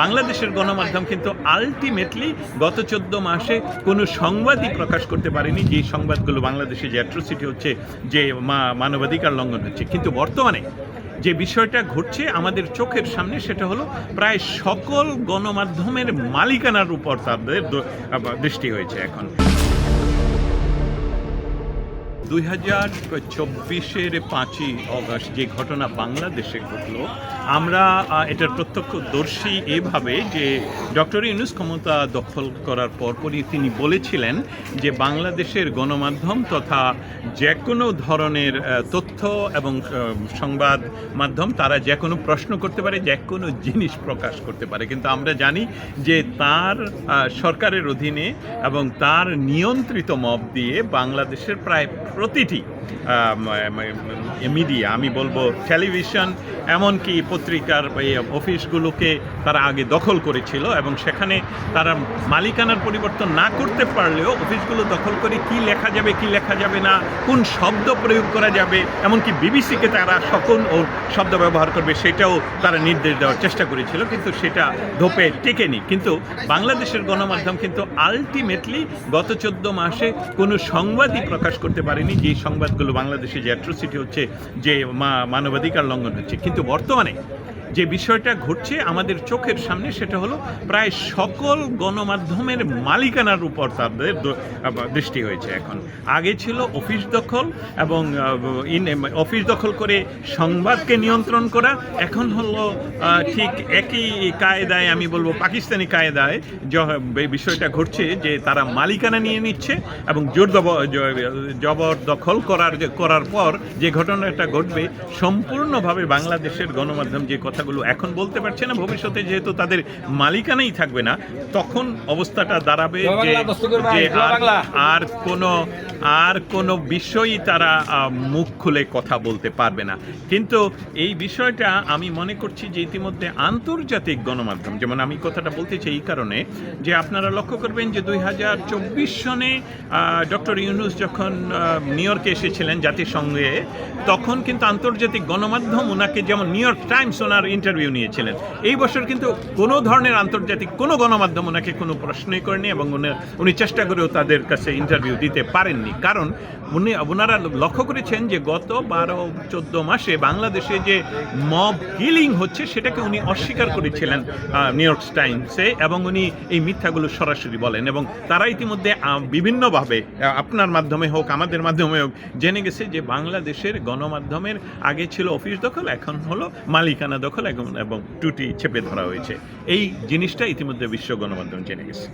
বাংলাদেশের গণমাধ্যম কিন্তু আলটিমেটলি গত চোদ্দ মাসে কোনো সংবাদই প্রকাশ করতে পারেনি। যে সংবাদগুলো বাংলাদেশে যে অ্যাট্রোসিটি হচ্ছে, যে মানবাধিকার লঙ্ঘন হচ্ছে। কিন্তু বর্তমানে যে বিষয়টা ঘটছে আমাদের চোখের সামনে, সেটা হলো প্রায় সকল গণমাধ্যমের মালিকানার উপর তাদের দৃষ্টি হয়েছে এখন। দুই হাজার চব্বিশের পাঁচই অগস্ট যে ঘটনা বাংলাদেশে ঘটল, আমরা এটার প্রত্যক্ষদর্শী এভাবে যে ডক্টর ইউনুস ক্ষমতা দখল করার পরপরই তিনি বলেছিলেন যে বাংলাদেশের গণমাধ্যম তথা যে কোনো ধরনের তথ্য এবং সংবাদ মাধ্যম তারা যে কোনো প্রশ্ন করতে পারে যে কোনো জিনিস প্রকাশ করতে পারে। কিন্তু আমরা জানি যে তার সরকারের অধীনে এবং তার নিয়ন্ত্রিত মব দিয়ে বাংলাদেশের প্রায় প্রতিটি মিডিয়া আমি বলব টেলিভিশন এমনকি পত্রিকার অফিসগুলোকে তারা আগে দখল করেছিল এবং সেখানে তারা মালিকানার পরিবর্তন না করতে পারলেও অফিসগুলো দখল করে কি লেখা যাবে, কি লেখা যাবে না, কোন শব্দ প্রয়োগ করা যাবে, এমনকি বিবিসিকে তারা সকল ও শব্দ ব্যবহার করবে সেটাও তারা নির্দেশ দেওয়ার চেষ্টা করেছিল, কিন্তু সেটা ধোপে টেকেনি। কিন্তু বাংলাদেশের গণমাধ্যম কিন্তু আলটিমেটলি গত চোদ্দ মাসে কোনো সংবাদই প্রকাশ করতে পারেনি, যে সংবাদগুলো বাংলাদেশে যে অ্যাট্রোসিটি হচ্ছে যে মানবাধিকার লঙ্ঘন হচ্ছে। কিন্তু বর্তমানে যে বিষয়টা ঘটছে আমাদের চোখের সামনে সেটা হলো প্রায় সকল গণমাধ্যমের মালিকানার উপর তাদের দৃষ্টি হয়েছে এখন। আগে ছিল অফিস দখল এবং অফিস দখল করে সংবাদকে নিয়ন্ত্রণ করা। এখন হলো ঠিক একই কায়দায়, আমি বলব পাকিস্তানি কায়দায় বিষয়টা ঘটছে যে তারা মালিকানা নিয়ে নিচ্ছে এবং জোর দব- জ- জবরদখল করার করার পর যে ঘটনাটা ঘটবে, সম্পূর্ণভাবে বাংলাদেশের গণমাধ্যম যে কথাগুলো এখন বলতে পারছে না ভবিষ্যতে যেহেতু তাদের মালিকানাই থাকবে না তখন অবস্থাটা দাঁড়াবে যে আর- কোনো আর কোনো বিষয়ই তারা মুখ খুলে কথা বলতে পারবে না। কিন্তু এই বিষয়টা আমি মনে করছি যে ইতিমধ্যে আন্তর্জাতিক গণমাধ্যম যেমন আমি কথাটা বলতে চাই এই কারণে যে আপনারা লক্ষ্য করবেন যে দুই হাজার চব্বিশ সনে ডক্টর ইউনুস যখন নিউ ইয়র্কে এসেছিলেন জাতিসংঘে তখন কিন্তু আন্তর্জাতিক গণমাধ্যম ওনাকে যেমন নিউ ইয়র্ক টাইমস ওনার ইন্টারভিউ নিয়েছিলেন। এই বছর কিন্তু কোনো ধরনের আন্তর্জাতিক কোনো গণমাধ্যম ওনাকে কোনো প্রশ্নই করেনি এবং উনি- চেষ্টা করেও তাদের কাছে ইন্টারভিউ দিতে পারেননি। কারণ উনি, ওনারা লক্ষ্য করেছেন যে গত বারো, চোদ্দ মাসে বাংলাদেশে যে মব কিলিং হচ্ছে, সেটাকে উনি অস্বীকার করেছিলেন নিউ ইয়র্ক টাইমসে এবং উনি এই মিথ্যাগুলো সরাসরি বলেন এবং তারা ইতিমধ্যে বিভিন্নভাবে আপনার মাধ্যমে হোক, আমাদের মাধ্যমে হোক, জেনে গেছে যে বাংলাদেশের গণমাধ্যমের আগে ছিল অফিস দখল, এখন হলো মালিকানা দখল। এবং টুটি চেপে ধরা হয়েছে। এই জিনিসটা ইতিমধ্যে বিশ্ব গণমাধ্যম জেনে গেছে।